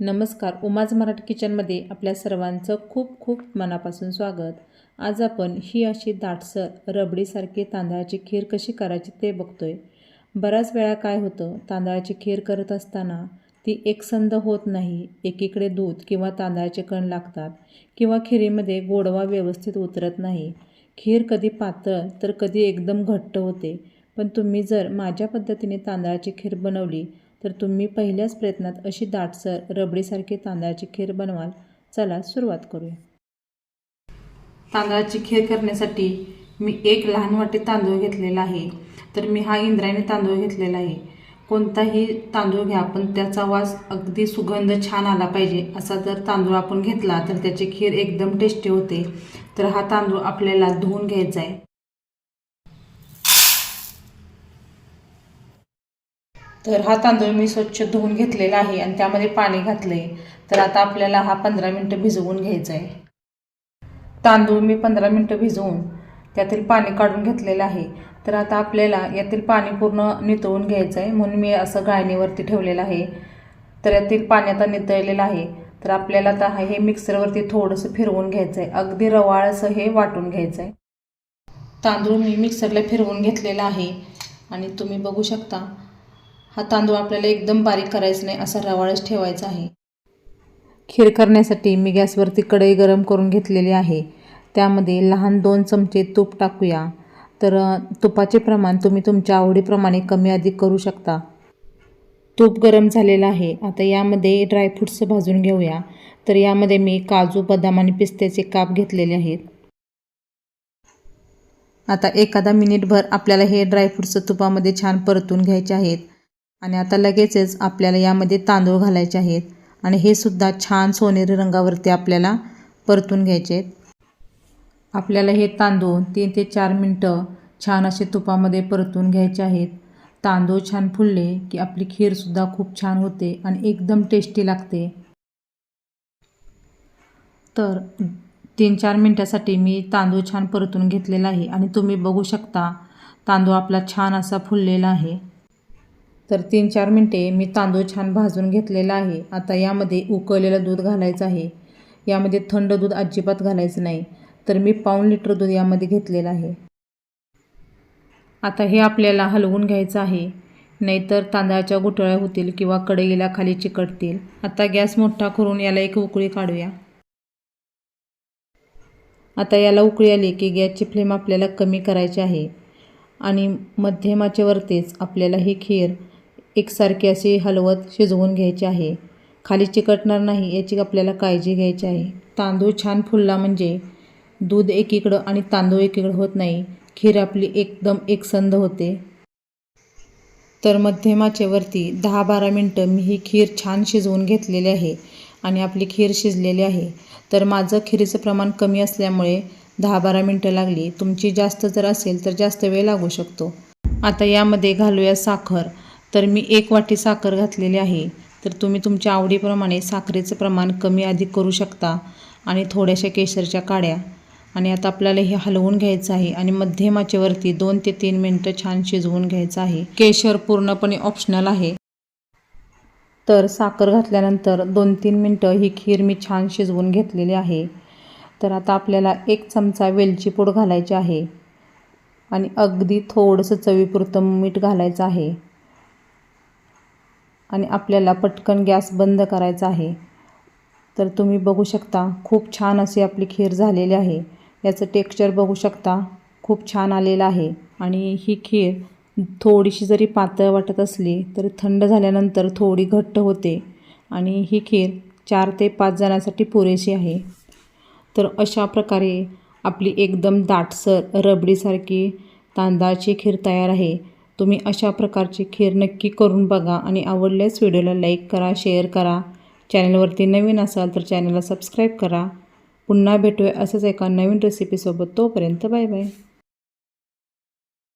नमस्कार. उमाज मराठी किचनमध्ये आपल्या सर्वांचं खूप खूप मनापासून स्वागत. आज आपण ही अशी दाटसर रबडीसारखी तांदळाची खीर कशी करायची ते बघतोय. बऱ्याच वेळा काय होतं तांदळाची खीर करत असताना ती एकसंध होत नाही एकीकडे दूध किंवा तांदळाचे कण लागतात किंवा खिरीमध्ये गोडवा व्यवस्थित उतरत नाही. खीर कधी पातळ तर कधी एकदम घट्ट होते. पण तुम्ही जर माझ्या पद्धतीने तांदळाची खीर बनवली तर तुम्ही पहिल्याच प्रयत्नात अशी दाटसर रबडीसारखी तांदळाची खीर बनवाल. चला सुरुवात करूया. तांदळाची खीर करण्यासाठी मी एक लहान वाटी तांदूळ घेतलेला आहे. तर मी हा इंद्रायणी तांदूळ घेतलेला आहे. कोणताही तांदूळ घ्या पण त्याचा वास अगदी सुगंध छान आला पाहिजे. असा जर तांदूळ आपण घेतला तर त्याची खीर एकदम टेस्टी होते. तर हा तांदूळ आपल्याला धुवून घ्यायचा आहे. तर हा तांदूळ मी स्वच्छ धुवून घेतलेला आहे आणि त्यामध्ये पाणी घातले. तर आता आपल्याला हा पंधरा मिनटं भिजवून घ्यायचा आहे. तांदूळ मी पंधरा मिनटं भिजवून त्यातील पाणी काढून घेतलेलं आहे. तर आता आपल्याला यातील पाणी पूर्ण नितळून घ्यायचं आहे म्हणून मी असं गाळणीवरती ठेवलेलं आहे. तर यातील पाणी आता नितळलेलं आहे. तर आपल्याला आता हे मिक्सरवरती थोडंसं फिरवून घ्यायचं आहे अगदी रवाळ असं हे वाटून घ्यायचं आहे तांदूळ मी मिक्सरला फिरवून घेतलेला आहे. आणि तुम्ही बघू शकता हा तांदूळ आपल्याला एकदम बारीक करायचा नाही असा रवाळच ठेवायचा आहे. खीर करण्यासाठी मी गॅसवरती कढई गरम करून घेतलेली आहे. त्यामध्ये लहान दोन चमचे तूप टाकूया. तर तुपाचे प्रमाण तुम्ही तुमच्या आवडीप्रमाणे कमी अधिक करू शकता. तूप गरम झालेलं आहे. आता यामध्ये ड्रायफ्रुट्स भाजून घेऊया. तर यामध्ये मी काजू बदाम आणि पिस्त्याचे काप घेतलेले आहेत. आता एखादा मिनिटभर आपल्याला हे ड्रायफ्रूट्स तुपामध्ये छान परतून घ्यायचे आहेत. आणि आता लगेचच आपल्याला यामध्ये तांदूळ घालायचे आहेत. आणि हे सुद्धा छान सोनेरी रंगावरती आपल्याला परतून घ्यायचे आहेत. आपल्याला हे तांदूळ तीन ते चार मिनटं छान असे तुपामध्ये परतून घ्यायचे आहेत. तांदूळ छान फुलले की आपली खीरसुद्धा खूप छान होते आणि एकदम टेस्टी लागते. तर तीन चार मिनटासाठी मी तांदूळ छान परतून घेतलेला आहे आणि तुम्ही बघू शकता तांदूळ आपला छान असा फुललेला आहे. तर तीन चार मिनटे मी तांदूळ छान भाजून घेतलेला आहे. आता यामध्ये उकळलेलं दूध घालायचं आहे. यामध्ये थंड दूध अजिबात घालायचं नाही. तर मी पाऊण लिटर दूध यामध्ये घेतलेलं आहे. आता हे आपल्याला हलवून घ्यायचं आहे. नाहीतर तांदळाच्या गुठळ्या होतील किंवा कढईला खाली चिकटतील. आता गॅस मोठा करून याला एक उकळी काढूया. आता याला उकळी आली की गॅसची फ्लेम आपल्याला कमी करायची आहे. आणि मध्यमाच्यावरतीच आपल्याला ही खीर एकसारखे असे हलवत शिजवून घ्यायची आहे. खाली चिकटणार नाही याची आपल्याला काळजी घ्यायची आहे. तांदूळ छान फुलला म्हणजे दूध एकीकडं आणि तांदूळ एकीकडं होत नाही. खीर आपली एकदम एकसंध होते. तर मध्यमाचेवरती दहा बारा मिनटं मी ही खीर छान शिजवून घेतलेली आहे आणि आपली खीर शिजलेली आहे. तर माझं खिरीचं प्रमाण कमी असल्यामुळे दहा बारा मिनटं लागली. तुमची जास्त जर असेल तर जास्त वेळ लागू शकतो. आता यामध्ये घालूया साखर. तर मी एक वाटी साखर घातलेली आहे. तर तुम्ही तुमच्या आवडीप्रमाणे साखरेचं प्रमाण कमी अधिक करू शकता आणि थोड्याशा केशरच्या काड्या. आणि आता आपल्याला हे हलवून घ्यायचं आहे आणि मध्यम आचेवरती दोन ते तीन मिनटं छान शिजवून घ्यायचं आहे. केशर पूर्णपणे ऑप्शनल आहे. तर साखर घातल्यानंतर दोन तीन मिनटं ही खीर मी छान शिजवून घेतलेली आहे. तर आता आपल्याला एक चमचा वेलची पूड घालायची आहे. आणि अगदी थोडंसं चवीपुरतं मीठ घालायचं आहे. आणि आपल्याला पटकन गॅस बंद करायचा आहे. तर तुम्ही बघू शकता खूप छान अशी आपली खीर झालेली आहे. याचं टेक्स्चर बघू शकता खूप छान आलेलं आहे. आणि ही खीर थोडीशी जरी पातळ वाटत असली तरी थंड झाल्यानंतर थोडी घट्ट होते. आणि ही खीर चार ते पाच जणांसाठी पुरेशी आहे. तर अशा प्रकारे आपली एकदम दाटसर रबडीसारखी तांदळाची खीर तयार आहे. तुम्ही अशा प्रकारची खीर नक्की करून बघा आणि आवडल्यास व्हिडिओला लाईक करा शेअर करा. चॅनलवरती नवीन असाल तर चॅनलला सबस्क्राईब करा. पुन्हा भेटूया असंच एका नवीन रेसिपीसोबत तोपर्यंत बाय बाय.